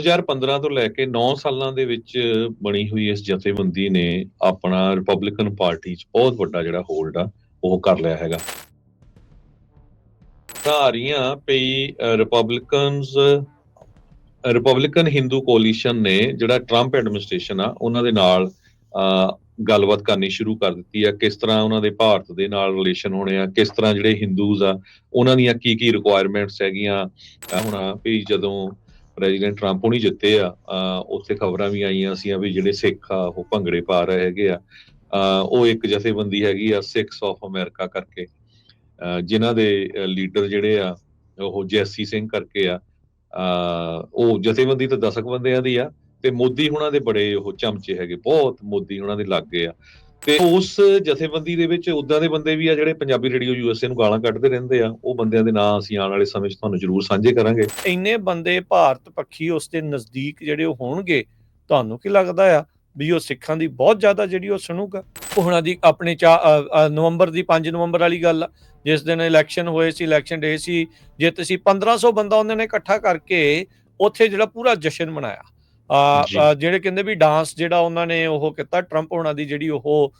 2015 ਤੋਂ ਲੈ ਕੇ 9 ਸਾਲਾਂ ਦੇ ਵਿੱਚ ਬਣੀ ਹੋਈ ਇਸ ਜਥੇਬੰਦੀ ਨੇ ਆਪਣਾ ਰਿਪਬਲਿਕਨ ਪਾਰਟੀ 'ਚ ਬਹੁਤ ਵੱਡਾ ਜਿਹੜਾ ਹੋਲਡ ਆ ਉਹ ਕਰ ਲਿਆ ਹੈਗਾ। ਤਾਂ ਪਈ ਰਿਪਬਲਿਕਨਸ ਰਿਪਬਲਿਕਨ ਹਿੰਦੂ ਕੋਲੀਸ਼ਨ ਨੇ ਜਿਹੜਾ ਟਰੰਪ ਐਡਮਿਨਿਸਟ੍ਰੇਸ਼ਨ ਆ ਉਹਨਾਂ ਦੇ ਨਾਲ ਅਹ, ਗੱਲਬਾਤ ਕਰਨੀ ਸ਼ੁਰੂ ਕਰ ਦਿੱਤੀ ਆ। ਕਿਸ ਤਰ੍ਹਾਂ ਉਹਨਾਂ ਦੇ ਭਾਰਤ ਦੇ ਨਾਲ ਰਿਲੇਸ਼ਨ ਹੋਣੇ ਆ ਕਿਸ ਤਰ੍ਹਾਂ ਜਿਹੜੇ ਹਿੰਦੂਜ਼ ਆ ਉਹਨਾਂ ਦੀਆਂ ਕੀ ਕੀ ਰਿਕੁਆਇਰਮੈਂਟਸ ਹੈਗੀਆਂ। ਅਹ ਹੁਣ ਵੀ ਜਦੋਂ ਪ੍ਰੈਜ਼ੀਡੈਂਟ ਟਰੰਪ ਹੁਣੀ ਜਿੱਤੇ ਆ ਉੱਥੇ ਖਬਰਾਂ ਵੀ ਆਈਆਂ ਸੀ ਵੀ ਜਿਹੜੇ ਸਿੱਖ ਆ ਉਹ ਭੰਗੜੇ ਪਾ ਰਹੇ ਹੈਗੇ ਆ। ਉਹ ਇੱਕ ਜਥੇਬੰਦੀ ਹੈਗੀ ਆ ਸਿੱਖਸ ਆਫ ਅਮਰੀਕਾ ਕਰਕੇ। ਅਹ, ਜਿਨ੍ਹਾਂ ਦੇ ਲੀਡਰ ਜਿਹੜੇ ਆ ਉਹ ਜੈਸੀ ਸਿੰਘ ਕਰਕੇ ਆ। ਉਹ ਜਥੇਬੰਦੀ ਤਾਂ ਦਸਕ ਬੰਦਿਆਂ ਦੀ ਆ ਤੇ ਮੋਦੀ ਹੁਣਾਂ ਦੇ ਬੜੇ ਉਹ ਚਮਚੇ ਹੈਗੇ ਬਹੁਤ ਮੋਦੀ ਹੁਣਾਂ ਦੇ ਲੱਗੇ ਆ। ਤੇ ਉਸ ਜਥੇਬੰਦੀ ਦੇ ਵਿੱਚ ਉਦਾਂ ਦੇ ਬੰਦੇ ਵੀ ਆ ਜਿਹੜੇ ਪੰਜਾਬੀ ਰੇਡੀਓ ਯੂਐਸਏ ਨੂੰ ਗਾਲਾਂ ਕੱਢਦੇ ਰਹਿੰਦੇ ਆ, ਉਹ ਬੰਦਿਆਂ ਦੇ ਨਾਂ ਅਸੀਂ ਆਉਣ ਵਾਲੇ ਸਮੇਂ 'ਚ ਤੁਹਾਨੂੰ ਜ਼ਰੂਰ ਸਾਂਝੇ ਕਰਾਂਗੇ। ਇੰਨੇ ਬੰਦੇ ਭਾਰਤ ਪੱਖੀ ਉਸ ਦੇ ਨਜ਼ਦੀਕ ਜਿਹੜੇ ਉਹ ਹੋਣਗੇ, ਤੁਹਾਨੂੰ ਕੀ ਲੱਗਦਾ ਆ ਵੀ ਉਹ ਸਿੱਖਾਂ ਦੀ ਬਹੁਤ ਜ਼ਿਆਦਾ ਜਿਹੜੀ ਉਹ ਸੁਣੂਗਾ? ਉਹ ਹੁਣਾਂ ਦੀ ਆਪਣੇ ਚਾ ਨਵੰਬਰ ਦੀ 5 ਨਵੰਬਰ ਵਾਲੀ ਗੱਲ ਆ। ਜਿਸ ਦਿਨ ਇਲੈਕਸ਼ਨ ਹੋਏ ਸੀ, ਇਲੈਕਸ਼ਨ ਡੇ ਸੀ, ਜਿੱਤ ਸੀ 1500 ਬੰਦਾ ਉਹਨਾਂ ਨੇ ਇਕੱਠਾ ਕਰਕੇ ਉੱਥੇ ਜਿਹੜਾ ਪੂਰਾ ਜਸ਼ਨ ਮਨਾਇਆ। ਆ ਜਿਹੜੇ ਕਹਿੰਦੇ ਵੀ ਡਾਂਸ ਜਿਹੜਾ ਉਹਨਾਂ ਨੇ ਉਹ ਕੀਤਾ ਟਰੰਪ ਹੋਣਾ ਦੀ ਜਿਹੜੀ ਉਹ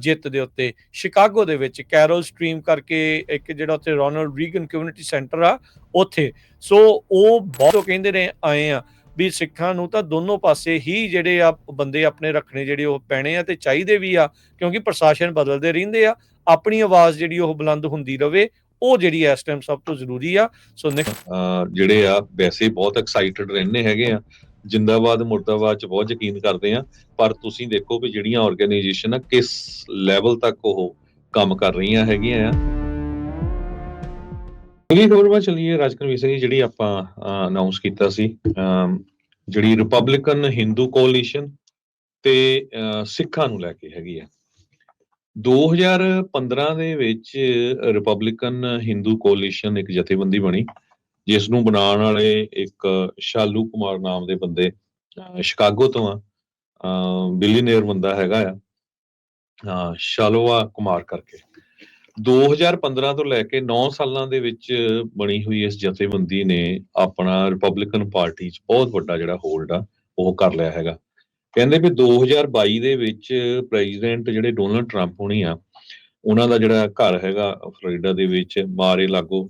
ਜਿੱਤ ਦੇ ਉੱਤੇ। ਸ਼ਿਕਾਗੋ ਦੇ ਵਿੱਚ ਕੈਰਲ ਸਟ੍ਰੀਮ ਕਰਕੇ ਇੱਕ ਜਿਹੜਾ ਉੱਥੇ ਰੋਨਲਡ ਰੀਗਨ ਕਮਿਊਨਿਟੀ ਸੈਂਟਰ ਆ ਉੱਥੇ। ਸੋ ਉਹ ਬਹੁਤ ਕਹਿੰਦੇ ਨੇ ਆਏ ਆ ਵੀ ਸਿੱਖਾਂ ਨੂੰ ਤਾਂ ਦੋਨੋਂ ਪਾਸੇ ਹੀ ਜਿਹੜੇ ਆ ਬੰਦੇ ਆਪਣੇ ਰੱਖਣੇ ਜਿਹੜੇ ਉਹ ਪੈਣੇ ਆ ਤੇ ਚਾਹੀਦੇ ਵੀ ਆ ਕਿਉਂਕਿ ਪ੍ਰਸ਼ਾਸਨ ਬਦਲਦੇ ਰਹਿੰਦੇ ਆ ਆਪਣੀ ਆਵਾਜ਼ ਜਿਹੜੀ ਉਹ ਬੁਲੰਦ ਹੁੰਦੀ ਰਵੇ ਉਹ ਜਿਹੜੀ ਇਸ ਟਾਈਮ ਸਭ ਤੋਂ ਜ਼ਰੂਰੀ ਆ। ਸੋ ਜਿਹੜੇ ਆ ਵੈਸੇ ਬਹੁਤ ਐਕਸਾਈਟਡ ਰਹਿੰਦੇ ਹੈਗੇ ਆ। ਜਿੰਦਾਬਾਦ ਮੁਰਦਾਬਾਦ ਚ ਬਹੁਤ ਯਕੀਨ ਕਰਦੇ ਆ ਪਰ ਤੁਸੀਂ ਦੇਖੋ ਵੀ ਜਿਹੜੀਆਂ ਆਰਗੇਨਾਈਜੇਸ਼ਨ ਆ ਕਿਸ ਲੈਵਲ ਤੱਕ ਉਹ ਕੰਮ ਕਰ ਰਹੀਆਂ ਹੈਗੀਆਂ ਆ। ਅਗਲੀ ਖਬਰ ਵੱਲ ਚੱਲੀਏ ਰਾਜਕਨਵੀਰ ਸਿੰਘ ਜੀ ਜਿਹੜੀ ਆਪਾਂ ਅਨਾਉਂਸ ਕੀਤਾ ਸੀ ਅਮ, ਜਿਹੜੀ ਰਿਪਬਲਿਕਨ ਹਿੰਦੂ ਕੋਲੀਸ਼ਨ ਤੇ ਅਹ, ਸਿੱਖਾਂ ਨੂੰ ਲੈ ਕੇ ਹੈਗੀ ਆ। 2015 ਦੇ ਵਿੱਚ ਰਿਪਬਲਿਕਨ ਹਿੰਦੂ ਕੋਲੀਸ਼ਨ ਇੱਕ ਜਥੇਬੰਦੀ ਬਣੀ। ਜਿਸ ਨੂੰ ਬਣਾਉਣ ਵਾਲੇ ਇੱਕ ਸ਼ਾਲੂ ਕੁਮਾਰ ਨਾਮ ਦੇ ਬੰਦੇ ਸ਼ਿਕਾਗੋ ਤੋਂ ਆ ਬਿਲੀਅਨਰ ਬੰਦਾ ਹੈਗਾ ਆ, ਅਹ ਸ਼ਾਲੋਆ ਕੁਮਾਰ ਕਰਕੇ। 2015 ਤੋਂ ਲੈ ਕੇ 9 ਸਾਲਾਂ ਦੇ ਵਿੱਚ ਬਣੀ ਹੋਈ ਇਸ ਜਥੇਬੰਦੀ ਨੇ ਆਪਣਾ ਰਿਪਬਲਿਕਨ ਪਾਰਟੀ 'ਚ ਬਹੁਤ ਵੱਡਾ ਜਿਹੜਾ ਹੋਲਡ ਆ, ਉਹ ਕਰ ਲਿਆ ਹੈਗਾ। ਕਹਿੰਦੇ ਵੀ 2022 ਦੇ ਵਿੱਚ ਪ੍ਰੈਜ਼ੀਡੈਂਟ ਜਿਹੜੇ ਡੋਨਲਡ ਟਰੰਪ ਹੋਣੀ ਆ, ਉਹਨਾਂ ਦਾ ਜਿਹੜਾ ਘਰ ਹੈਗਾ ਫਲੋਰੀਡਾ ਦੇ ਵਿੱਚ, ਮਾਰੇ ਲਾਗੋ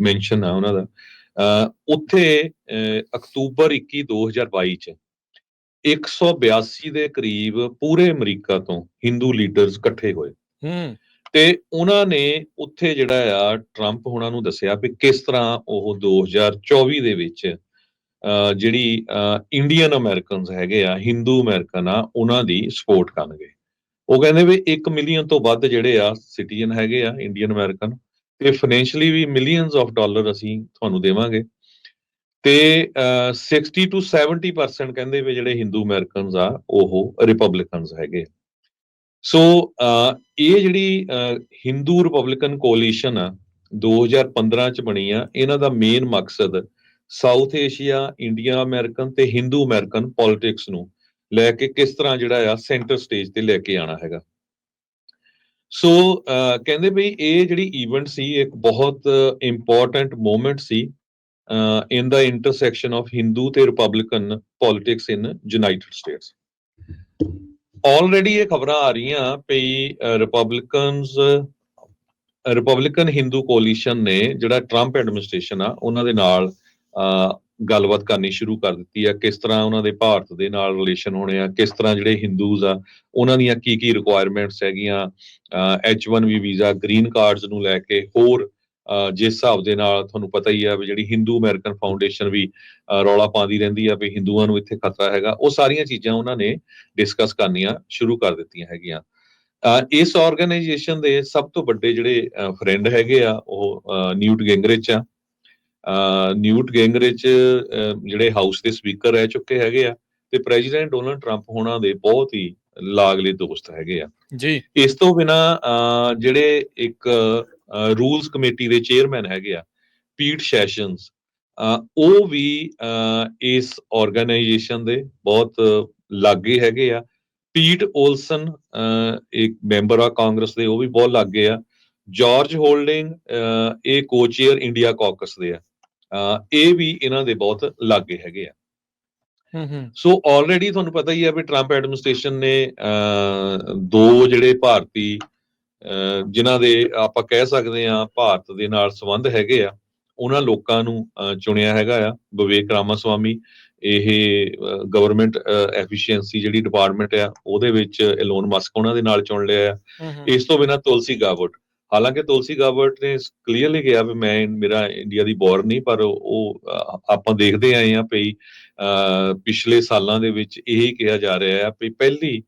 ਮੈਂਸ਼ਨ ਆ ਉਹਨਾਂ ਦਾ। ਉੱਥੇ ਅਕਤੂਬਰ 21 2022 ਚ 182 ਦੇ ਕਰੀਬ ਪੂਰੇ ਅਮਰੀਕਾ ਤੋਂ ਹਿੰਦੂ ਲੀਡਰਸ ਇਕੱਠੇ ਹੋਏ। ਹੂੰ। ਤੇ ਉਹਨਾਂ ਨੇ ਉੱਥੇ ਜਿਹੜਾ ਆ ਟਰੰਪ ਹੁਣਾਂ ਨੂੰ ਦੱਸਿਆ ਵੀ ਕਿਸ ਤਰ੍ਹਾਂ ਉਹ 2024 ਦੇ ਵਿੱਚ ਜਿਹੜੀ ਇੰਡੀਅਨ ਅਮਰੀਕਨਸ ਹੈਗੇ ਆ ਹਿੰਦੂ ਅਮਰੀਕਨ ਆ ਉਹਨਾਂ ਦੀ ਸਪੋਰਟ ਕਰਨਗੇ। ਉਹ ਕਹਿੰਦੇ ਵੀ 1 ਮਿਲੀਅਨ ਤੋਂ ਵੱਧ ਜਿਹੜੇ ਆ ਸਿਟੀਜ਼ਨ ਹੈਗੇ ਆ ਇੰਡੀਅਨ ਅਮਰੀਕਨ ਤੇ ਫਾਈਨੈਂਸ਼ੀਅਲੀ ਵੀ ਮਿਲੀਅਨਸ ਆਫ ਡਾਲਰ ਅਸੀਂ ਤੁਹਾਨੂੰ ਦੇਵਾਂਗੇ। ਤੇ ਅਹ, 60 ਟੂ 70% ਕਹਿੰਦੇ ਵੀ ਜਿਹੜੇ ਹਿੰਦੂ ਅਮਰੀਕਨਸ ਆ ਉਹ ਰਿਪਬਲਿਕਨਸ ਹੈਗੇ ਸੋ ਇਹ ਜਿਹੜੀ ਹਿੰਦੂ ਰਿਪਬਲਿਕਨ ਕੋਲੀਸ਼ਨ ਆ 2015 ਚ ਬਣੀ ਆ ਇਹਨਾਂ ਦਾ ਮੇਨ ਮਕਸਦ ਸਾਊਥ ਏਸ਼ੀਆ ਇੰਡੀਆ ਅਮਰੀਕਨ ਤੇ ਹਿੰਦੂ ਅਮਰੀਕਨ ਪੋਲਿਟਿਕਸ ਨੂੰ ਲੈ ਕੇ ਕਿਸ ਤਰ੍ਹਾਂ ਜਿਹੜਾ ਆ ਸੈਂਟਰ ਸਟੇਜ ਤੇ ਲੈ ਕੇ ਆਣਾ ਹੈਗਾ। ਸੋ uh, ਕਹਿੰਦੇ ਵੀ ਇਹ ਜਿਹੜੀ ਇਵੈਂਟ ਸੀ, ਇੱਕ ਬਹੁਤ important moment C in the intersection of Hindu ਤੇ Republican politics in United States already ਇਹ ਖਬਰਾਂ ਆ ਰਹੀਆਂ ਪਈ ਰਿਪਬਲਿਕਨਸ ਰਿਪਬਲਿਕਨ ਹਿੰਦੂ ਕੋਲੀਸ਼ਨ ਨੇ ਜਿਹੜਾ ਟਰੰਪ ਐਡਮਿਨਿਸਟ੍ਰੇਸ਼ਨ ਆ, ਉਹਨਾਂ ਦੇ ਨਾਲ uh, ਗੱਲਬਾਤ ਕਰਨੀ ਸ਼ੁਰੂ ਕਰ ਦਿੱਤੀ ਆ, ਕਿਸ ਤਰ੍ਹਾਂ ਉਹਨਾਂ ਦੇ ਭਾਰਤ ਦੇ ਨਾਲ ਰਿਲੇਸ਼ਨ ਹੋਣੇ ਆ, ਕਿਸ ਤਰ੍ਹਾਂ ਜਿਹੜੇ ਹਿੰਦੂਜ਼ ਆ, ਉਹਨਾਂ ਦੀਆਂ ਕੀ ਕੀ ਰਿਕੁਆਇਰਮੈਂਟਸ ਹੈਗੀਆਂ H1B ਵੀਜ਼ਾ ਗ੍ਰੀਨ ਕਾਰਡਸ ਨੂੰ ਲੈ ਕੇ ਹੋਰ ਜਿਸ ਹਿਸਾਬ ਦੇ ਨਾਲ ਤੁਹਾਨੂੰ ਪਤਾ ਹੀ ਆ ਵੀ ਜਿਹੜੀ ਹਿੰਦੂ ਅਮਰੀਕਨ ਫਾਊਂਡੇਸ਼ਨ ਵੀ ਰੌਲਾ ਪਾਉਂਦੀ ਰਹਿੰਦੀ ਆ ਵੀ ਹਿੰਦੂਆਂ ਨੂੰ ਇੱਥੇ ਖਤਰਾ ਹੈਗਾ, ਉਹ ਸਾਰੀਆਂ ਚੀਜ਼ਾਂ ਉਹਨਾਂ ਨੇ ਡਿਸਕਸ ਕਰਨੀਆਂ ਸ਼ੁਰੂ ਕਰ ਦਿੱਤੀਆਂ ਹੈਗੀਆਂ। ਇਸ ਆਰਗੇਨਾਈਜੇਸ਼ਨ ਦੇ ਸਭ ਤੋਂ ਵੱਡੇ ਜਿਹੜੇ ਫਰੈਂਡ ਹੈਗੇ ਆ, ਉਹ ਨਿਊਟ ਗਿੰਗਰਿਚ ਆ। ਨਿਊਟ ਗਿੰਗਰਿਚ ਜਿਹੜੇ ਹਾਊਸ ਦੇ ਸਪੀਕਰ ਰਹਿ ਚੁੱਕੇ ਹੈਗੇ ਆ ਤੇ ਪ੍ਰੈਜ਼ੀਡੈਂਟ ਡੋਨਲਡ ਟਰੰਪ ਹੋਣਾ ਦੇ ਬਹੁਤ ਹੀ ਲਾਗਲੇ ਦੋਸਤ ਹੈਗੇ ਆ। ਜੀ। ਇਸ ਤੋਂ ਬਿਨਾ ਜਿਹੜੇ ਇੱਕ ਰੂਲਸ ਕਮੇਟੀ ਦੇ ਚੇਅਰਮੈਨ ਹੈਗੇ ਆ ਪੀਟ ਸੈਸ਼ਨਸ ਉਹ ਵੀ ਇਸ ਆਰਗੇਨਾਈਜੇਸ਼ਨ ਦੇ ਬਹੁਤ ਲਾਗੇ ਹੈਗੇ ਆ। ਪੀਟ ਓਲਸਨ ਅਹ, ਇੱਕ ਮੈਂਬਰ ਆ ਕਾਂਗਰਸ ਦੇ ਉਹ ਵੀ ਬਹੁਤ ਲਾਗੇ ਆ। ਜਾਰਜ ਹੋਲਡਿੰਗ ਇਹ ਕੋ-ਚੇਅਰ ਇੰਡੀਆ ਕਾਕਸ ਦੇ ਆ। ਇਹ ਵੀ ਇਹਨਾਂ ਦੇ ਬਹੁਤ ਲਾਗੇ ਹੈਗੇ ਆ। ਹੂੰ ਹੂੰ। ਸੋ ਆਲਰੇਡੀ ਤੁਹਾਨੂੰ ਪਤਾ ਹੀ ਹੈ ਵੀ ਟਰੰਪ ਐਡਮਿਨਿਸਟ੍ਰੇਸ਼ਨ ਨੇ ਦੋ ਜਿਹੜੇ ਭਾਰਤੀ ਜਿਨ੍ਹਾਂ ਦੇ ਆਪਾਂ ਕਹਿ ਸਕਦੇ ਆ ਭਾਰਤ ਦੇ ਨਾਲ ਸੰਬੰਧ ਹੈਗੇ ਆ ਉਹਨਾਂ ਲੋਕਾਂ ਨੂੰ ਚੁਣਿਆ ਹੈਗਾ ਆ ਵਿਵੇਕ ਰਾਮਾਸਵਾਮੀ ਇਹ ਗਵਰਨਮੈਂਟ ਐਫੀਸ਼ੀਐਂਸੀ ਜਿਹੜੀ ਡਿਪਾਰਟਮੈਂਟ ਆ ਉਹਦੇ ਵਿੱਚ ਐਲੋਨ ਮਸਕ ਉਹਨਾਂ ਦੇ ਨਾਲ ਚੁਣ ਲਿਆ ਆ। ਇਸ ਤੋਂ ਬਿਨਾਂ ਤੁਲਸੀ ਗਾਵਟ। ਹਾਲਾਂਕਿ ਤੁਲਸੀ ਗਾਵਟ ਨੇ ਕਲੀਅਰਲੀ ਕਿਹਾ ਵੀ ਮੈਂ ਮੇਰਾ ਇੰਡੀਆ ਦੀ ਬੋਰ ਨਹੀਂ ਪਰ ਉਹ ਆਪਾਂ ਦੇਖਦੇ ਆਏ ਆ ਵੀ ਪਿਛਲੇ ਸਾਲਾਂ ਦੇ ਵਿੱਚ ਇਹ ਕਿਹਾ ਜਾ ਰਿਹਾ ਹੈ ਵੀ ਪਹਿਲੀ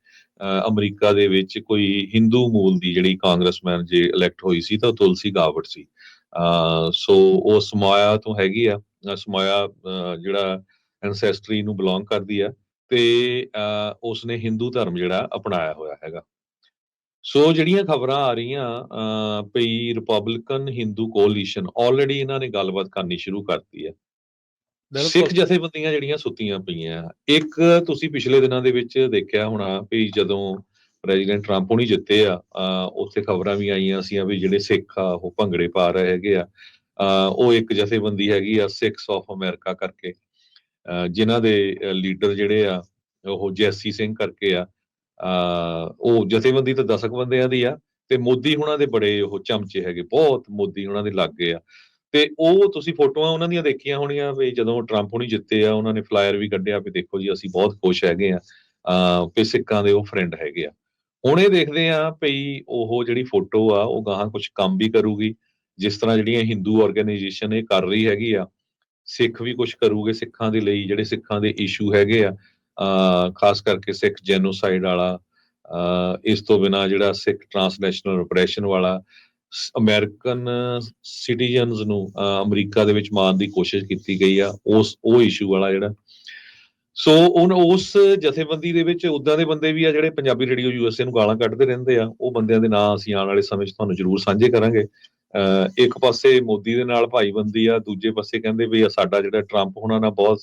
ਅਮਰੀਕਾ ਦੇ ਵਿੱਚ ਕੋਈ ਹਿੰਦੂ ਮੂਲ ਦੀ ਜਿਹੜੀ ਕਾਂਗਰਸਮੈਨ ਜੇ ਇਲੈਕਟ ਹੋਈ ਸੀ ਤਾਂ ਉਹ ਤੁਲਸੀ ਗਾਵਟ ਸੀ। ਅਹ, ਸੋ ਉਹ ਸਮਾਇਆ ਤੋਂ ਹੈਗੀ ਆ ਸਮਾਇਆ ਅਹ, ਜਿਹੜਾ ਐਨਸੈਸਟਰੀ ਨੂੰ ਬਿਲੋਂਗ ਕਰਦੀ ਆ ਤੇ ਅਹ, ਉਸਨੇ ਹਿੰਦੂ ਧਰਮ ਜਿਹੜਾ ਅਪਣਾਇਆ ਹੋਇਆ ਹੈਗਾ। ਸੋ ਜਿਹੜੀਆਂ ਖਬਰਾਂ ਆ ਰਹੀਆਂ ਪਈ ਰਿਪਬਲਿਕਨ ਹਿੰਦੂ ਕੋਲੀਸ਼ਨ ਆਲਰੇਡੀ ਇਹਨਾਂ ਨੇ ਗੱਲਬਾਤ ਕਰਨੀ ਸ਼ੁਰੂ ਕਰਤੀ ਹੈ। ਸਿੱਖ ਜਥੇਬੰਦੀਆਂ ਜਿਹੜੀਆਂ ਸੁੱਤੀਆਂ ਪਈਆਂ ਇੱਕ ਤੁਸੀਂ ਪਿਛਲੇ ਦਿਨਾਂ ਦੇ ਵਿੱਚ ਦੇਖਿਆ ਹੋਣਾ ਵੀ ਜਦੋਂ ਪ੍ਰੈਜ਼ੀਡੈਂਟ ਟਰੰਪ ਹੁਣੀ ਜਿੱਤੇ ਆ ਉੱਥੇ ਖਬਰਾਂ ਵੀ ਆਈਆਂ ਸੀ ਵੀ ਜਿਹੜੇ ਸਿੱਖ ਆ ਉਹ ਭੰਗੜੇ ਪਾ ਰਹੇ ਹੈਗੇ ਆ। ਉਹ ਇੱਕ ਜਥੇਬੰਦੀ ਹੈਗੀ ਆ ਸਿੱਖਸ ਆਫ ਅਮਰੀਕਾ ਕਰਕੇ ਜਿਨ੍ਹਾਂ ਦੇ ਲੀਡਰ ਜਿਹੜੇ ਆ ਉਹ ਜੈਸੀ ਸਿੰਘ ਕਰਕੇ ਆ। ਉਹ ਜਥੇਬੰਦੀ ਤਾਂ ਦਸਕ ਬੰਦਿਆਂ ਦੀ ਆ, ਤੇ ਮੋਦੀ ਹੁਣਾਂ ਦੇ ਬੜੇ ਉਹ ਚਮਚੇ ਹੈਗੇ, ਬਹੁਤ ਮੋਦੀ ਹੁਣਾਂ ਦੇ ਲੱਗੇ ਆ। ਤੇ ਉਹ ਤੁਸੀਂ ਫੋਟੋਆਂ ਉਹਨਾਂ ਦੀਆਂ ਦੇਖੀਆਂ ਹੋਣੀਆਂ ਵੀ ਜਦੋਂ ਟਰੰਪ ਹੁਣੀ ਜਿੱਤੇ ਆ, ਉਹਨਾਂ ਨੇ ਫਲਾਇਰ ਵੀ ਕੱਢਿਆ ਵੀ ਦੇਖੋ ਜੀ ਅਸੀਂ ਬਹੁਤ ਖੁਸ਼ ਹੈਗੇ ਆ। ਅਹ, ਵੀ ਸਿੱਖਾਂ ਦੇ ਉਹ ਫਰੈਂਡ ਹੈਗੇ ਆ। ਹੁਣ ਇਹ ਦੇਖਦੇ ਆ ਵੀ ਉਹ ਜਿਹੜੀ ਫੋਟੋ ਆ, ਉਹ ਗਾਹਾਂ ਕੁਝ ਕੰਮ ਵੀ ਕਰੂਗੀ। ਜਿਸ ਤਰ੍ਹਾਂ ਜਿਹੜੀਆਂ ਹਿੰਦੂ ਆਰਗੇਨਾਈਜੇਸ਼ਨ ਇਹ ਕਰ ਰਹੀ ਹੈਗੀ ਆ, ਸਿੱਖ ਵੀ ਕੁਝ ਕਰੂਗੇ ਸਿੱਖਾਂ ਦੇ ਲਈ, ਜਿਹੜੇ ਸਿੱਖਾਂ ਦੇ ਇਸ਼ੂ ਹੈਗੇ ਆ। ਖਾਸ ਕਰਕੇ ਸਿੱਖ ਜੈਨੋਸਾਈਡ ਵਾਲਾ ਇਸ ਤੋਂ ਬਿਨਾ ਜਿਹੜਾ ਸਿੱਖ ਟ੍ਰਾਂਸਨੈਸ਼ਨਲ ਰਿਪਰੈਸ਼ਨ ਵਾਲਾ ਅਮਰੀਕਨ ਸਿਟੀਜ਼ਨਸ ਨੂੰ ਅਮਰੀਕਾ ਦੇ ਵਿੱਚ ਮਾਰਨ ਦੀ ਕੋਸ਼ਿਸ਼ ਕੀਤੀ ਗਈ ਆ, ਉਸ, ਉਹ ਇਸ਼ੂ ਵਾਲਾ ਜਿਹੜਾ। ਸੋ ਉਹ ਉਸ ਜਥੇਬੰਦੀ ਦੇ ਵਿੱਚ ਉਦਾਂ ਦੇ ਬੰਦੇ ਵੀ ਆ ਜਿਹੜੇ ਪੰਜਾਬੀ ਰੇਡੀਓ ਯੂਐਸਏ ਨੂੰ ਗਾਲਾਂ ਕੱਢਦੇ ਰਹਿੰਦੇ ਆ, ਉਹ ਬੰਦਿਆਂ ਦੇ ਨਾਂ ਅਸੀਂ ਆਉਣ ਵਾਲੇ ਸਮੇਂ 'ਚ ਤੁਹਾਨੂੰ ਜ਼ਰੂਰ ਸਾਂਝੇ ਕਰਾਂਗੇ। ਅਹ, ਇੱਕ ਪਾਸੇ ਮੋਦੀ ਦੇ ਨਾਲ ਭਾਈਬੰਦੀ ਆ, ਦੂਜੇ ਪਾਸੇ ਕਹਿੰਦੇ ਵੀ ਸਾਡਾ ਜਿਹੜਾ ਟਰੰਪ ਹੋਣਾ ਨਾਲ ਬਹੁਤ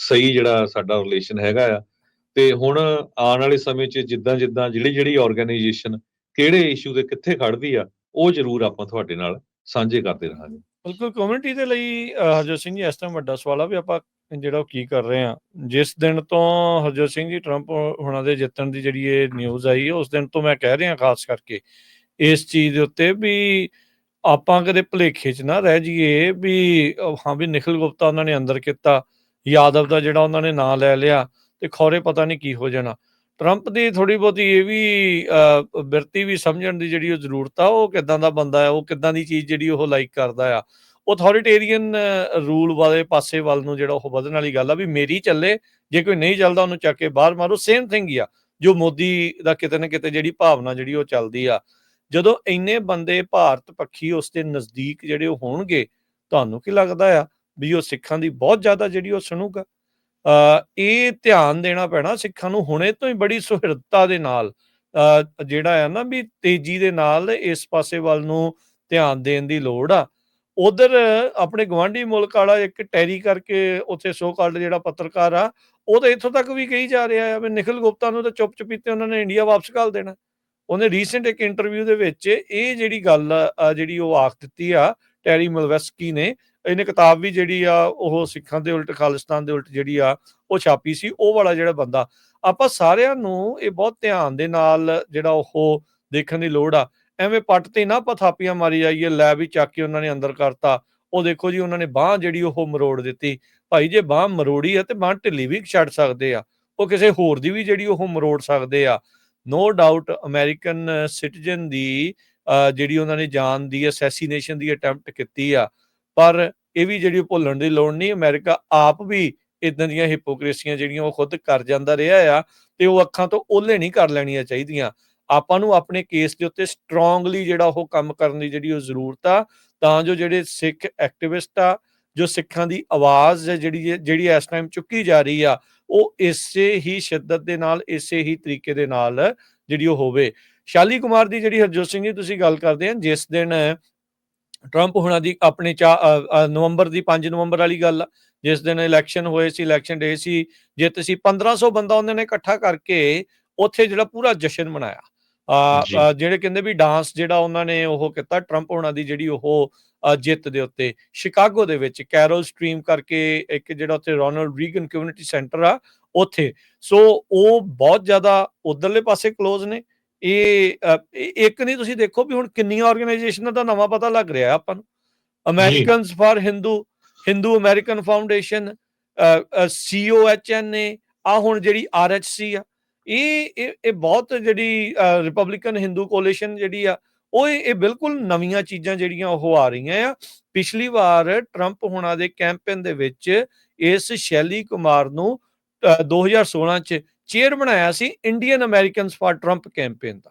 ਸਹੀ ਜਿਹੜਾ ਸਾਡਾ ਰਿਲੇਸ਼ਨ ਹੈਗਾ ਆ। ਤੇ ਹੁਣ ਆਉਣ ਵਾਲੇ ਸਮੇਂ 'ਚ ਜਿੱਦਾਂ ਜਿੱਦਾਂ ਜਿਹੜੀ ਜਿਹੜੀ ਆਰਗੇਨਾਈਜੇਸ਼ਨ ਕਿਹੜੇ ਇਸ਼ੂ ਦੇ ਕਿੱਥੇ ਖੜਦੀ ਆ, ਉਹ ਜ਼ਰੂਰ ਆਪਾਂ ਤੁਹਾਡੇ ਨਾਲ ਸਾਂਝੇ ਕਰਦੇ ਰਹਾਂਗੇ। ਬਿਲਕੁਲ ਕਮਿਊਨਿਟੀ ਦੇ ਲਈ ਹਰਜੋਤ ਸਿੰਘ ਜੀ, ਇਸ ਟਾਈਮ ਵੱਡਾ ਸਵਾਲ ਆ ਵੀ ਆਪਾਂ ਜਿਹੜਾ ਉਹ ਕੀ ਕਰ ਰਹੇ ਆ। ਜਿਸ ਦਿਨ ਤੋਂ ਹਰਜੋਤ ਸਿੰਘ ਜੀ ਟਰੰਪ ਹੁਣਾਂ ਦੇ ਜਿੱਤਣ ਦੀ ਜਿਹੜੀ ਇਹ ਨਿਊਜ਼ ਆਈ, ਉਸ ਦਿਨ ਤੋਂ ਮੈਂ ਕਹਿ ਰਿਹਾ ਖਾਸ ਕਰਕੇ ਇਸ ਚੀਜ਼ ਦੇ ਉੱਤੇ ਵੀ ਆਪਾਂ ਕਦੇ ਭੁਲੇਖੇ 'ਚ ਨਾ ਰਹਿ ਜਾਈਏ ਵੀ ਹਾਂ ਵੀ ਨਿਖਿਲ ਗੁਪਤਾ ਉਹਨਾਂ ਨੇ ਅੰਦਰ ਕੀਤਾ। ਯਾਦਵ ਦਾ ਜਿਹੜਾ ਉਹਨਾਂ ਨੇ ਨਾਂ ਲੈ ਲਿਆ ਤੇ ਖੌਰੇ ਪਤਾ ਨਹੀਂ ਕੀ ਹੋ ਜਾਣਾ। ਟਰੰਪ ਦੀ ਥੋੜੀ ਬਹੁਤੀ ਇਹ ਵੀ ਬਿਰਤੀ ਵੀ ਸਮਝਣ ਦੀ ਜਿਹੜੀ ਉਹ ਜ਼ਰੂਰਤ ਆ, ਉਹ ਕਿਦਾਂ ਦਾ ਬੰਦਾ ਹੈ ਉਹ ਕਿਦਾਂ ਦੀ ਚੀਜ਼ ਜਿਹੜੀ ਉਹ ਲਾਈਕ ਕਰਦਾ ਆ। ਅਥਾਰਟੇਰੀਅਨ ਰੂਲ ਵਾਲੇ ਪਾਸੇ ਵੱਲ ਨੂੰ ਜਿਹੜਾ ਉਹ ਵਧਣ ਵਾਲੀ ਗੱਲ ਆ ਵੀ ਮੇਰੀ ਚੱਲੇ, ਜੇ ਕੋਈ ਨਹੀਂ ਚੱਲਦਾ ਉਹਨੂੰ ਚੱਕ ਕੇ ਬਾਹਰ ਮਾਰੋ ਸੇਮ ਥਿੰਗ ਹੀ ਆ। ਜੋ ਮੋਦੀ ਦਾ ਕਿਤੇ ਨਾ ਕਿਤੇ ਜਿਹੜੀ ਭਾਵਨਾ ਜਿਹੜੀ ਉਹ ਚੱਲਦੀ ਆ। ਜਦੋਂ ਇੰਨੇ ਬੰਦੇ ਭਾਰਤ ਪੱਖੀ ਉਸ ਦੇ ਨਜ਼ਦੀਕ ਜਿਹੜੇ ਉਹ ਹੋਣਗੇ, ਤੁਹਾਨੂੰ ਕੀ ਲੱਗਦਾ ਆ? ਵੀ ਉਹ ਸਿੱਖਾਂ ਦੀ ਬਹੁਤ ਜ਼ਿਆਦਾ ਜਿਹੜੀ ਉਹ ਸੁਣੂਗਾ। ਇਹ ਧਿਆਨ ਦੇਣਾ ਪੈਣਾ ਸਿੱਖਾਂ ਨੂੰ ਹੁਣੇ ਤੋਂ ਹੀ ਬੜੀ ਸੁਹਿਰਦਤਾ ਦੇ ਨਾਲ ਜਿਹੜਾ ਆ ਨਾ ਵੀ ਤੇਜ਼ੀ ਦੇ ਨਾਲ ਇਸ ਪਾਸੇ ਵੱਲ ਨੂੰ ਧਿਆਨ ਦੇਣ ਦੀ ਲੋੜ ਆ। ਉਧਰ ਆਪਣੇ ਗਵਾਂਢੀ ਮੁਲਕ ਵਾਲਾ ਇੱਕ ਟੈਰੀ ਕਰਕੇ ਉੱਥੇ ਸੋ ਕਾਲਡ ਜਿਹੜਾ ਪੱਤਰਕਾਰ ਆ, ਉਹ ਤਾਂ ਇੱਥੋਂ ਤੱਕ ਵੀ ਕਹੀ ਜਾ ਰਿਹਾ ਆ ਵੀ ਨਿਖਿਲ ਗੁਪਤਾ ਨੂੰ ਤਾਂ ਚੁੱਪ ਚਪੀਤੇ ਉਹਨਾਂ ਨੇ ਇੰਡੀਆ ਵਾਪਸ ਘੱਲ ਦੇਣਾ। ਉਹਨੇ ਰੀਸੈਂਟ ਇੱਕ ਇੰਟਰਵਿਊ ਦੇ ਵਿੱਚ ਇਹ ਜਿਹੜੀ ਗੱਲ ਜਿਹੜੀ ਉਹ ਆਖ ਦਿੱਤੀ ਆ, ਟੈਰੀ ਮਲਵੈਸਕੀ ਨੇ ਇਹਨੇ ਕਿਤਾਬ ਵੀ ਜਿਹੜੀ ਆ ਉਹ ਸਿੱਖਾਂ ਦੇ ਉਲਟ ਖਾਲਿਸਤਾਨ ਦੇ ਉਲਟ ਜਿਹੜੀ ਆ ਉਹ ਛਾਪੀ ਸੀ। ਉਹ ਵਾਲਾ ਜਿਹੜਾ ਬੰਦਾ ਆਪਾਂ ਸਾਰਿਆਂ ਨੂੰ ਇਹ ਬਹੁਤ ਧਿਆਨ ਦੇ ਨਾਲ ਜਿਹੜਾ ਉਹ ਦੇਖਣ ਦੀ ਲੋੜ ਆ। ਐਵੇਂ ਪੱਟ ਤੇ ਨਾ ਆਪਾਂ ਥਾਪੀਆਂ ਮਾਰੀ ਜਾਈਏ ਲੈ ਵੀ ਚੱਕ ਕੇ ਉਹਨਾਂ ਨੇ ਅੰਦਰ ਕਰਤਾ। ਉਹ ਦੇਖੋ ਜੀ ਉਹਨਾਂ ਨੇ ਬਾਹ ਜਿਹੜੀ ਉਹ ਮਰੋੜ ਦਿੱਤੀ। ਭਾਈ ਜੇ ਬਾਹ ਮਰੋੜੀ ਆ ਤੇ ਬਾਹ ਢਿੱਲੀ ਵੀ ਛੱਡ ਸਕਦੇ ਆ। ਉਹ ਕਿਸੇ ਹੋਰ ਦੀ ਵੀ ਜਿਹੜੀ ਉਹ ਮਰੋੜ ਸਕਦੇ ਆ। ਨੋ ਡਾਊਟ ਅਮਰੀਕਨ ਸਿਟੀਜ਼ਨ ਦੀ ਅਹ, ਜਿਹੜੀ ਉਹਨਾਂ ਨੇ ਜਾਨ ਦੀ ਅਸੈਸੀਨੇਸ਼ਨ ਦੀ ਅਟੈਂਪਟ ਕੀਤੀ ਆ। ਪਰ ਇਹ ਵੀ ਜਿਹੜੀ ਭੁੱਲਣ ਦੀ ਲੋੜ ਨਹੀਂ, ਅਮਰੀਕਾ ਆਪ ਵੀ ਇਦਾਂ ਦੀਆਂ ਹਿਪੋਕ੍ਰੇਸੀਆਂ ਜਿਹੜੀਆਂ ਉਹ ਖੁਦ ਕਰ ਜਾਂਦਾ ਰਿਹਾ ਆ ਤੇ ਉਹ ਅੱਖਾਂ ਤੋਂ ਓਲੇ ਨਹੀਂ ਕਰ ਲੈਣੀਆਂ ਚਾਹੀਦੀਆਂ। ਆਪਾਂ ਨੂੰ ਆਪਣੇ ਕੇਸ ਦੇ ਉੱਤੇ ਸਟਰੋਂਗਲੀ ਜਿਹੜਾ ਉਹ ਕੰਮ ਕਰਨ ਦੀ ਜਿਹੜੀ ਉਹ ਜ਼ਰੂਰਤ ਆ, ਤਾਂ ਜੋ ਜਿਹੜੇ ਸਿੱਖ ਐਕਟਿਵਿਸਟ ਆ, ਜੋ ਸਿੱਖਾਂ ਦੀ ਆਵਾਜ਼ ਹੈ ਜਿਹੜੀ ਜਿਹੜੀ ਇਸ ਟਾਈਮ ਚੁੱਕੀ ਜਾ ਰਹੀ ਆ, ਉਹ ਇਸੇ ਹੀ ਸ਼ਿੱਦਤ ਦੇ ਨਾਲ, ਇਸੇ ਹੀ ਤਰੀਕੇ ਦੇ ਨਾਲ ਜਿਹੜੀ ਉਹ ਹੋਵੇ। ਸ਼ਾਲੀ ਕੁਮਾਰ ਦੀ ਜਿਹੜੀ ਹਰਜੋਤ ਸਿੰਘ ਜੀ ਤੁਸੀਂ ਗੱਲ ਕਰਦੇ ਆ, ਜਿਸ ਦਿਨ ਟਰੰਪ ਹੁਣਾਂ ਦੀ ਆਪਣੇ ਨਵੰਬਰ ਦੀ 5 ਨਵੰਬਰ ਵਾਲੀ ਗੱਲ ਆ ਜਿਸ ਦਿਨ ਇਲੈਕਸ਼ਨ ਹੋਏ ਸੀ ਇਲੈਕਸ਼ਨ ਡੇ ਸੀ ਜਿੱਤ ਸੀ 1500 ਬੰਦਾ ਉਹਨਾਂ ਨੇ ਇਕੱਠਾ ਕਰਕੇ ਉੱਥੇ ਜਿਹੜਾ ਪੂਰਾ ਜਸ਼ਨ ਮਨਾਇਆ ਆ ਜਿਹੜੇ ਕਹਿੰਦੇ ਵੀ ਡਾਂਸ ਜਿਹੜਾ ਉਹਨਾਂ ਨੇ ਉਹ ਕੀਤਾ ਟਰੰਪ ਹੋਣਾ ਦੀ ਜਿਹੜੀ ਉਹ ਜਿੱਤ ਦੇ ਉੱਤੇ ਸ਼ਿਕਾਗੋ ਦੇ ਵਿੱਚ ਕੈਰੋਲ ਸਟ੍ਰੀਮ ਕਰਕੇ ਇੱਕ ਜਿਹੜਾ ਉੱਥੇ ਰੋਨਲਡ ਰੀਗਨ ਕਮਿਊਨਿਟੀ ਸੈਂਟਰ ਆ ਉੱਥੇ ਸੋ ਉਹ ਬਹੁਤ ਜ਼ਿਆਦਾ ਉਧਰਲੇ ਪਾਸੇ ক্লোਜ਼ ਨੇ ਇਹ ਇੱਕ ਨਹੀਂ ਤੁਸੀਂ ਦੇਖੋ ਵੀ ਹੁਣ ਕਿੰਨੀਆਂ ਆਰਗੇਨਾਈਜੇਸ਼ਨਾਂ ਦਾ ਨਵਾਂ ਪਤਾ ਲੱਗ ਰਿਹਾ ਆਪਾਂ ਨੂੰ। Americans for Hindu Hindu American foundation COHN ਆ ਹੁਣ ਜਿਹੜੀ ਆਰਐਚਸੀ ਆ ਇਹ ਇਹ ਬਹੁਤ ਜਿਹੜੀ ਰਿਪਬਲਿਕਨ ਹਿੰਦੂ ਕੋਲੀਸ਼ਨ ਜਿਹੜੀ ਆ ਉਹ ਇਹ ਬਿਲਕੁਲ ਨਵੀਆਂ ਚੀਜ਼ਾਂ ਜਿਹੜੀਆਂ ਉਹ ਆ ਰਹੀਆਂ ਆ। ਪਿਛਲੀ ਵਾਰ ਟਰੰਪ ਹੋਣਾ ਦੇ ਕੈਂਪੇਨ ਦੇ ਵਿੱਚ ਇਸ ਸ਼ੈਲੀ ਕੁਮਾਰ ਨੂੰ ਅ, 2016 ਚ ਚੇਅਰ ਬਣਾਇਆ ਸੀ Indian Americans for Trump campaign the.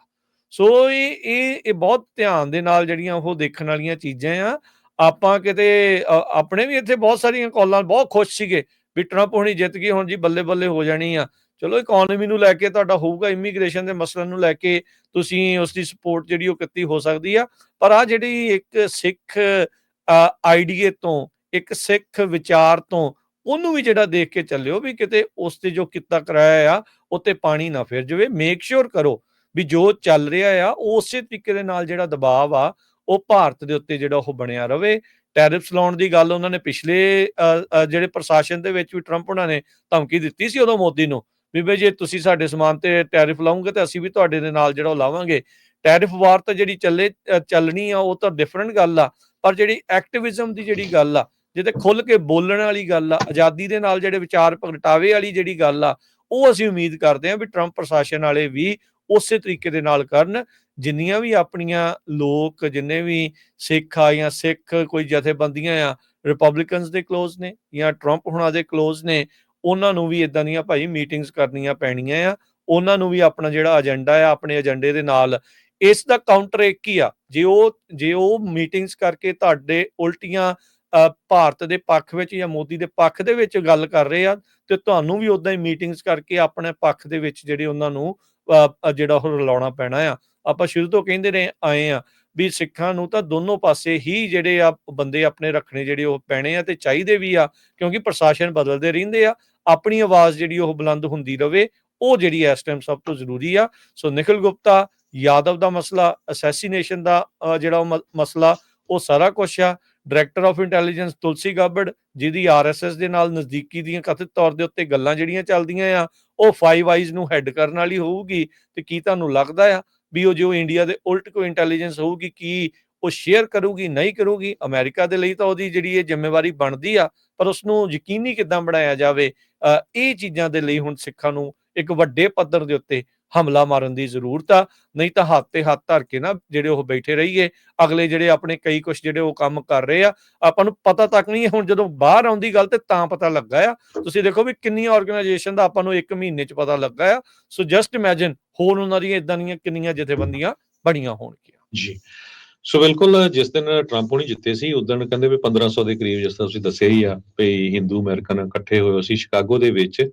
So ਇਹ ਇਹ ਇਹ ਬਹੁਤ ਧਿਆਨ ਦੇ ਨਾਲ ਜਿਹੜੀਆਂ ਉਹ ਦੇਖਣ ਵਾਲੀਆਂ ਚੀਜ਼ਾਂ ਆ। ਆਪਾਂ ਕਿਤੇ ਆਪਣੇ ਵੀ ਇੱਥੇ ਬਹੁਤ ਸਾਰੀਆਂ ਕਾਲਾਂ, ਬਹੁਤ ਖੁਸ਼ ਸੀਗੇ ਵੀ ਟਰੰਪ ਹੁਣੀ ਜਿੱਤ ਗਈ, ਹੁਣ ਜੀ ਬੱਲੇ ਬੱਲੇ ਹੋ ਜਾਣੀ ਆ। ਚਲੋ ਇਕਨੋਮੀ ਨੂੰ ਲੈ ਕੇ ਤੁਹਾਡਾ ਹੋਊਗਾ ਇਮੀਗ੍ਰੇਸ਼ਨ ਦੇ ਮਸਲੇ ਨੂੰ ਲੈ ਕੇ ਤੁਸੀਂ ਉਸ ਦੀ ਸਪੋਰਟ ਜਿਹੜੀ ਉਹ ਕੀਤੀ ਹੋ ਸਕਦੀ ਆ। ਪਰ ਆ ਜਿਹੜੀ ਇੱਕ ਸਿੱਖ ਆਈਡੀਏ ਤੋਂ, ਇੱਕ ਸਿੱਖ ਵਿਚਾਰ ਤੋਂ ਉਹਨੂੰ ਵੀ ਜਿਹੜਾ ਦੇਖ ਕੇ ਚੱਲਿਓ ਵੀ ਕਿਤੇ ਉਸ ਤੇ ਜੋ ਕੀਤਾ ਕਰਾਇਆ ਆ, ਉੱਤੇ ਪਾਣੀ ਨਾ ਫਿਰ ਜਾਵੇ। ਮੇਕ ਸ਼ੋਰ ਕਰੋ ਵੀ ਜੋ ਚੱਲ ਰਿਹਾ ਆ ਉਸੇ ਤਰੀਕੇ ਦੇ ਨਾਲ ਜਿਹੜਾ ਦਬਾਅ ਆ, ਉਹ ਭਾਰਤ ਦੇ ਉੱਤੇ ਜਿਹੜਾ ਉਹ ਬਣਿਆ ਰਵੇ। ਟੈਰਿਫਸ ਲਾਉਣ ਦੀ ਗੱਲ ਉਹਨਾਂ ਨੇ ਪਿਛਲੇ ਜਿਹੜੇ ਪ੍ਰਸ਼ਾਸਨ ਦੇ ਵਿੱਚ ਵੀ ਟਰੰਪ ਉਹਨਾਂ ਨੇ ਧਮਕੀ ਦਿੱਤੀ ਸੀ ਉਦੋਂ ਮੋਦੀ ਨੂੰ, ਵੀ ਬਈ ਜੇ ਤੁਸੀਂ ਸਾਡੇ ਸਮਾਨ ਤੇ ਟੈਰਿਫ ਲਾਉਂਗੇ ਤਾਂ ਅਸੀਂ ਵੀ ਤੁਹਾਡੇ ਦੇ ਨਾਲ ਜਿਹੜਾ ਉਹ ਲਾਵਾਂਗੇ। ਟੈਰਿਫ ਵਾਰ ਤਾਂ ਜਿਹੜੀ ਚੱਲੇ ਚੱਲਣੀ ਆ, ਉਹ ਤਾਂ ਡਿਫਰੈਂਟ ਗੱਲ ਆ, ਪਰ ਜਿਹੜੀ ਐਕਟਿਵਿਜ਼ਮ ਦੀ ਜਿਹੜੀ ਗੱਲ ਆ ਜੇ ਤੇ ਖੁੱਲ ਕੇ ਬੋਲਣ ਵਾਲੀ ਗੱਲ ਆ, ਆਜ਼ਾਦੀ ਦੇ ਨਾਲ ਜਿਹੜੇ ਵਿਚਾਰ ਪ੍ਰਗਟਾਵੇ ਵਾਲੀ ਜਿਹੜੀ ਗੱਲ ਆ, ਉਹ ਅਸੀਂ ਉਮੀਦ ਕਰਦੇ ਹਾਂ ਵੀ ਟਰੰਪ ਪ੍ਰਸ਼ਾਸਨ ਵਾਲੇ ਵੀ ਉਸੇ ਤਰੀਕੇ ਦੇ ਨਾਲ ਕਰਨ, ਜਿੰਨੀਆਂ ਵੀ ਆਪਣੀਆਂ ਲੋਕ, ਜਿੰਨੇ ਵੀ ਸਿੱਖ ਆ ਜਾਂ ਸਿੱਖ ਕੋਈ ਜਥੇਬੰਦੀਆਂ ਆ ਰਿਪਬਲਿਕਨਸ ਦੇ ਕਲੋਜ਼ ਨੇ ਜਾਂ ਟਰੰਪ ਹੁਣਾਂ ਦੇ ਕਲੋਜ਼ ਨੇ, ਉਹਨਾਂ ਨੂੰ ਵੀ ਇਦਾਂ ਦੀਆਂ ਭਾਈ ਮੀਟਿੰਗਸ ਕਰਨੀਆਂ ਪੈਣੀਆਂ ਆ, ਉਹਨਾਂ ਨੂੰ ਵੀ ਆਪਣਾ ਜਿਹੜਾ ਏਜੰਡਾ ਆ, ਆਪਣੇ ਏਜੰਡੇ ਦੇ ਨਾਲ। ਇਸ ਦਾ ਕਾਊਂਟਰ ਇੱਕ ਹੀ ਆ, ਜੇ ਉਹ ਜੇ ਉਹ ਮੀਟਿੰਗਸ ਕਰਕੇ ਤੁਹਾਡੇ ਉਲਟੀਆਂ ਭਾਰਤ ਦੇ ਪੱਖ ਵਿੱਚ ਜਾਂ ਮੋਦੀ ਦੇ ਪੱਖ ਦੇ ਵਿੱਚ ਗੱਲ ਕਰ ਰਹੇ ਆ ਤੇ ਤੁਹਾਨੂੰ ਵੀ ਉਦਾਂ ਹੀ ਮੀਟਿੰਗਸ ਕਰਕੇ ਆਪਣੇ ਪੱਖ ਦੇ ਵਿੱਚ ਜਿਹੜੇ ਉਹਨਾਂ ਨੂੰ ਜਿਹੜਾ ਉਹ ਰਲਾਉਣਾ ਪੈਣਾ ਆ। ਆਪਾਂ ਸ਼ੁਰੂ ਤੋਂ ਕਹਿੰਦੇ ਰਹੇ, ਆਏ ਆ ਵੀ ਸਿੱਖਾਂ ਨੂੰ ਤਾਂ ਦੋਨੋਂ ਪਾਸੇ ਹੀ ਜਿਹੜੇ ਆ ਬੰਦੇ ਆਪਣੇ ਰੱਖਣੇ ਜਿਹੜੇ ਉਹ ਪੈਣੇ ਆ ਤੇ ਚਾਹੀਦੇ ਵੀ ਆ, ਕਿਉਂਕਿ ਪ੍ਰਸ਼ਾਸਨ ਬਦਲਦੇ ਰਹਿੰਦੇ ਆ, ਆਪਣੀ ਆਵਾਜ਼ ਜਿਹੜੀ ਉਹ ਬੁਲੰਦ ਹੁੰਦੀ ਰਵੇ, ਉਹ ਜਿਹੜੀ ਇਸ ਟਾਈਮ ਸਭ ਤੋਂ ਜ਼ਰੂਰੀ ਆ। ਸੋ ਨਿਖਿਲ ਗੁਪਤਾ, ਯਾਦਵ ਦਾ ਮਸਲਾ ਅਸੈਸੀਨੇਸ਼ਨ ਦਾ ਜਿਹੜਾ ਉਹ ਮ- ਮਸਲਾ, ਉਹ ਸਾਰਾ ਕੁਝ ਆ। Director of intelligence Tulsi Gabbard ਜਿਹਦੀ ਆਰਐਸਐਸ ਦੇ ਨਾਲ ਨਜ਼ਦੀਕੀ ਦੀਆਂ ਕਥਿਤ ਤੌਰ ਦੇ ਉੱਤੇ ਗੱਲਾਂ ਜਿਹੜੀਆਂ ਚੱਲਦੀਆਂ ਆ, ਉਹ ਫਾਈਵ ਆਈਜ਼ ਨੂੰ ਹੈੱਡ ਕਰਨ ਵਾਲੀ ਹੋਊਗੀ ਤੇ ਕੀ ਤੁਹਾਨੂੰ ਲੱਗਦਾ ਆ ਵੀ ਉਹ ਜੋ ਇੰਡੀਆ ਦੇ ਉਲਟ ਕੋਈ ਇੰਟੈਲੀਜੈਂਸ ਹੋਊਗੀ, ਕੀ ਉਹ ਸ਼ੇਅਰ ਕਰੂਗੀ, ਨਹੀਂ ਕਰੂਗੀ? ਅਮਰੀਕਾ ਦੇ ਲਈ ਤਾਂ ਉਹਦੀ ਜਿਹੜੀ ਇਹ ਜ਼ਿੰਮੇਵਾਰੀ ਬਣਦੀ ਆ, ਪਰ ਉਸ ਨੂੰ ਯਕੀਨੀ ਕਿੱਦਾਂ ਬਣਾਇਆ ਜਾਵੇ? ਇਹ ਚੀਜ਼ਾਂ ਦੇ ਲਈ ਹੁਣ ਸਿੱਖਾਂ ਨੂੰ ਇੱਕ ਵੱਡੇ ਪੱਧਰ ਦੇ ਉੱਤੇ ਹਮਲਾ ਮਾਰਨ ਦੀ ਜ਼ਰੂਰਤ ਆ, ਨਹੀਂ ਤਾਂ ਹੱਥ ਤੇ ਹੱਥ ਧਰ ਕੇ ਨਾ ਜਿਹੜੇ ਉਹ ਬੈਠੇ ਰਹੀਏ, ਅਗਲੇ ਜਿਹੜੇ ਆਪਣੇ ਕਈ ਕੁਝ ਜਿਹੜੇ ਉਹ ਕੰਮ ਕਰ ਰਹੇ ਆ, ਆਪਾਂ ਨੂੰ ਪਤਾ ਤੱਕ ਨਹੀਂ ਹੁਣ ਜਦੋਂ ਬਾਹਰ ਆਉਂਦੀ ਗੱਲ ਤੇ ਤਾਂ ਪਤਾ ਲੱਗਾ ਆ। ਤੁਸੀਂ ਦੇਖੋ ਵੀ ਕਿੰਨੀਆਂ ਆਰਗੇਨਾਈਜੇਸ਼ਨ ਦਾ ਆਪਾਂ ਨੂੰ ਇੱਕ ਮਹੀਨੇ ਚ ਪਤਾ ਲੱਗਾ ਆ। ਸੋ ਜਸਟ ਇਮੇਜਿਨ ਹੋਰ ਉਹਨਾਂ ਦੀਆਂ ਇਦਾਂ ਦੀਆਂ ਕਿੰਨੀਆਂ ਜਥੇਬੰਦੀਆਂ ਬਣੀਆਂ ਹੋਣਗੀਆਂ। ਜੀ। ਸੋ ਬਿਲਕੁਲ ਜਿਸ ਦਿਨ ਟਰੰਪ ਹੋਣੀ ਜਿੱਤੇ ਸੀ, ਉਸ ਦਿਨ ਕਹਿੰਦੇ ਵੀ 1500 ਦੇ ਕਰੀਬ ਜਿਸ ਤਰ੍ਹਾਂ ਤੁਸੀਂ ਦੱਸਿਆ ਹੀ ਆ ਵੀ ਹਿੰਦੂ ਅਮਰੀਕਨ ਇਕੱਠੇ ਹੋਏ ਸੀ ਸ਼ਿਕਾਗੋ ਦੇ ਵਿੱਚ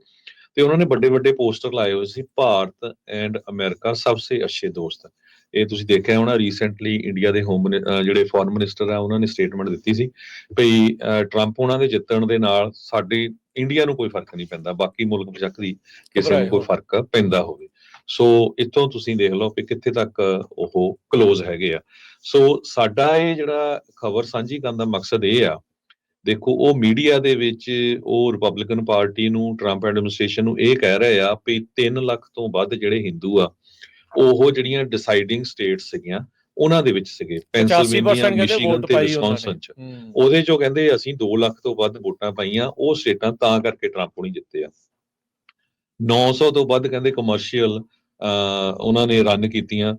ਤੇ ਉਹਨਾਂ ਨੇ ਵੱਡੇ ਵੱਡੇ ਪੋਸਟਰ ਲਾਏ ਹੋਏ ਸੀ ਭਾਰਤ ਐਂਡ ਅਮਰੀਕਾ ਸਭ ਸੇ ਅੱਛੇ ਦੋਸਤ। ਇਹ ਤੁਸੀਂ ਦੇਖਿਆ ਹੋਣਾ ਰੀਸੈਂਟਲੀ ਇੰਡੀਆ ਦੇ ਹੋਮ ਜਿਹੜੇ ਫੋਰਨ ਮਿਨਿਸਟਰ ਆ ਉਹਨਾਂ ਨੇ ਸਟੇਟਮੈਂਟ ਦਿੱਤੀ ਸੀ ਅਹ, ਟਰੰਪ ਉਹਨਾਂ ਦੇ ਜਿੱਤਣ ਦੇ ਨਾਲ ਸਾਡੇ ਇੰਡੀਆ ਨੂੰ ਕੋਈ ਫ਼ਰਕ ਨਹੀਂ ਪੈਂਦਾ ਬਾਕੀ ਮੁਲਕ ਬਸ਼ੱਕ ਦੀ ਕਿਸੇ ਨੂੰ ਕੋਈ। ਫ਼ਰਕ ਪੈਂਦਾ ਹੋਵੇ। ਸੋ ਇੱਥੋਂ ਤੁਸੀਂ ਦੇਖ ਲਓ ਕਿ ਕਿੱਥੇ ਤੱਕ ਉਹ ক্লোਜ਼ ਹੈਗੇ ਆ। ਸੋ ਸਾਡਾ ਇਹ ਜਿਹੜਾ ਖਬਰ ਸਾਂਝੀ ਕਰਨ ਦਾ ਮਕਸਦ ਇਹ ਆ ਦੇਖੋ ਉਹ ਮੀਡੀਆ ਦੇ ਵਿੱਚ ਉਹ ਰਿਪਬਲਿਕਨ ਪਾਰਟੀ ਨੂੰ ਟਰੰਪ ਐਡਮਿਨਿਸਟ੍ਰੇਸ਼ਨ ਨੂੰ ਇਹ ਕਹਿ ਰਹੇ ਆ ਵੀ 3 ਲੱਖ ਤੋਂ ਵੱਧ ਜਿਹੜੇ ਹਿੰਦੂ ਆ ਉਹ ਜਿਹੜੀਆਂ ਡਿਸਾਈਡਿੰਗ ਸਟੇਟਸ ਸੀਗੀਆਂ ਉਹਨਾਂ ਦੇ ਵਿੱਚ ਸੀਗੇ। 85% ਪੈਂਸਿਲਵੇਨੀਆ ਮਿਸ਼ੀਗਨ ਤੇ ਵਿਸਕੌਨਸਨ ਚ। ਉਹਦੇ ਚੋਂ ਕਹਿੰਦੇ ਅਸੀਂ 2 ਲੱਖ ਤੋਂ ਵੱਧ ਵੋਟਾਂ ਪਾਈਆਂ ਉਹ ਸਟੇਟਾਂ ਤਾਂ ਕਰਕੇ ਟਰੰਪ ਨਹੀਂ ਜਿੱਤੇ ਆ। 900 ਤੋਂ ਵੱਧ ਕਹਿੰਦੇ ਕਮਰਸ਼ੀਅਲ ਉਹਨਾਂ ਨੇ ਰਨ ਕੀਤੀਆਂ।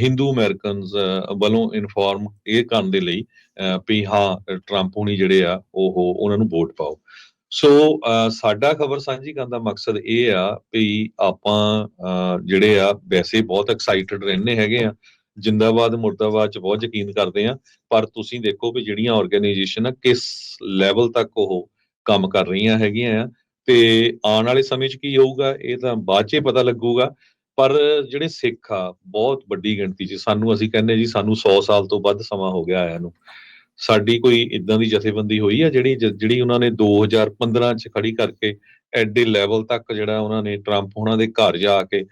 ਹਿੰਦੂ ਅਮਰੀਕਨਸ ਵੱਲੋਂ ਇਨਫੋਰਮ ਇਹ ਕਰਨ ਦੇ ਲਈ ਅਹ, ਵੀ ਹਾਂ ਟਰੰਪ ਹੁਣੀ ਜਿਹੜੇ ਆ ਉਹ ਉਹਨਾਂ ਨੂੰ ਵੋਟ ਪਾਓ। ਸੋ ਸਾਡਾ ਖਬਰ ਸਾਂਝੀ ਕਰਨ ਦਾ ਮਕਸਦ ਇਹ ਆ ਵੀ ਆਪਾਂ ਜਿਹੜੇ ਆ ਵੈਸੇ ਬਹੁਤ ਐਕਸਾਈਟਡ ਰਹਿੰਦੇ ਹੈਗੇ ਆ ਜਿੰਦਾਬਾਦ ਮੁਰਦਾਬਾਦ ਚ ਬਹੁਤ ਯਕੀਨ ਕਰਦੇ ਆ ਪਰ ਤੁਸੀਂ ਦੇਖੋ ਵੀ ਜਿਹੜੀਆਂ ਆਰਗੇਨਾਈਜੇਸ਼ਨ ਆ ਕਿਸ ਲੈਵਲ ਤੱਕ ਉਹ ਕੰਮ ਕਰ ਰਹੀਆਂ ਹੈਗੀਆਂ ਆ ਤੇ ਆਉਣ ਵਾਲੇ ਸਮੇਂ 'ਚ ਕੀ ਹੋਊਗਾ ਇਹ ਤਾਂ ਬਾਅਦ 'ਚ ਪਤਾ ਲੱਗੂਗਾ। ਪਰ ਜਿਹੜੇ ਸਿੱਖ ਆ ਬਹੁਤ ਵੱਡੀ ਗਿਣਤੀ 'ਚ ਸਾਨੂੰ ਅਸੀਂ ਕਹਿੰਦੇ ਜੀ ਸਾਨੂੰ 100 ਸਾਲ ਤੋਂ ਵੱਧ ਸਮਾਂ ਹੋ ਗਿਆ ਆਇਆ ਨੂੰ। ਸਾਡੀ ਕੋਈ ਇਦਾਂ ਦੀ ਜਥੇਬੰਦੀ ਹੋਈ ਆ ਜਿਹੜੀ ਜਿਹੜੀ ਉਹਨਾਂ ਨੇ 2015 ਚ ਖੜੀ ਕਰਕੇ ਐਡੇ ਲੈਵਲ ਤੱਕ ਜਿਹੜਾ ਉਹਨਾਂ ਨੇ ਟਰੰਪ ਉਹਨਾਂ ਦੇ ਘਰ ਜਾ ਕੇ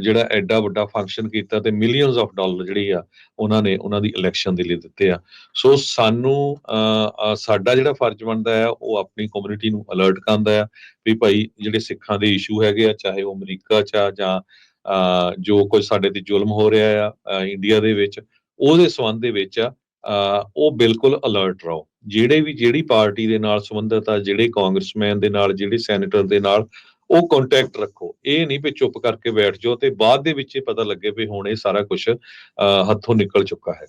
ਜਿਹੜਾ ਐਡਾ ਵੱਡਾ ਫੰਕਸ਼ਨ ਕੀਤਾ ਤੇ ਮਿਲੀਅਨਸ ਆਫ ਡਾਲਰ ਜਿਹੜੀ ਆ ਉਹਨਾਂ ਨੇ ਉਹਨਾਂ ਦੀ ਇਲੈਕਸ਼ਨ ਦੇ ਲਈ ਦਿੱਤੇ ਆ। ਸੋ ਸਾਨੂੰ ਅਹ, ਸਾਡਾ ਜਿਹੜਾ ਫਰਜ਼ ਬਣਦਾ ਆ ਉਹ ਆਪਣੀ ਕਮਿਊਨਿਟੀ ਨੂੰ ਅਲਰਟ ਕਰਦਾ ਆ ਵੀ ਭਾਈ ਜਿਹੜੇ ਸਿੱਖਾਂ ਦੇ ਇਸ਼ੂ ਹੈਗੇ ਆ ਚਾਹੇ ਉਹ ਅਮਰੀਕਾ ਚ ਆ ਜਾਂ ਜੋ ਕੁਝ ਸਾਡੇ ਤੇ ਜ਼ੁਲਮ ਹੋ ਰਿਹਾ ਆ ਇੰਡੀਆ ਦੇ ਵਿੱਚ, ਉਹਦੇ ਸੰਬੰਧ ਦੇ ਵਿੱਚ ਆ ਉਹ ਬਿਲਕੁਲ ਅਲਰਟ ਰਹੋ। ਜਿਹੜੇ ਵੀ, ਜਿਹੜੀ ਪਾਰਟੀ ਦੇ ਨਾਲ ਸੰਬੰਧਿਤ ਆ, ਜਿਹੜੇ ਕਾਂਗਰਸਮੈਨ ਦੇ ਨਾਲ, ਜਿਹੜੇ ਸੈਨੇਟਰ ਦੇ ਨਾਲ, ਉਹ ਕੰਟੈਕਟ ਰੱਖੋ। ਇਹ ਨਹੀਂ ਵੀ ਚੁੱਪ ਕਰਕੇ ਬੈਠ ਜਾਓ ਤੇ ਬਾਅਦ ਦੇ ਵਿੱਚ ਇਹ ਪਤਾ ਲੱਗੇ ਵੀ ਹੁਣ ਇਹ ਸਾਰਾ ਕੁਝ ਹੱਥੋਂ ਨਿਕਲ ਚੁੱਕਾ ਹੈ।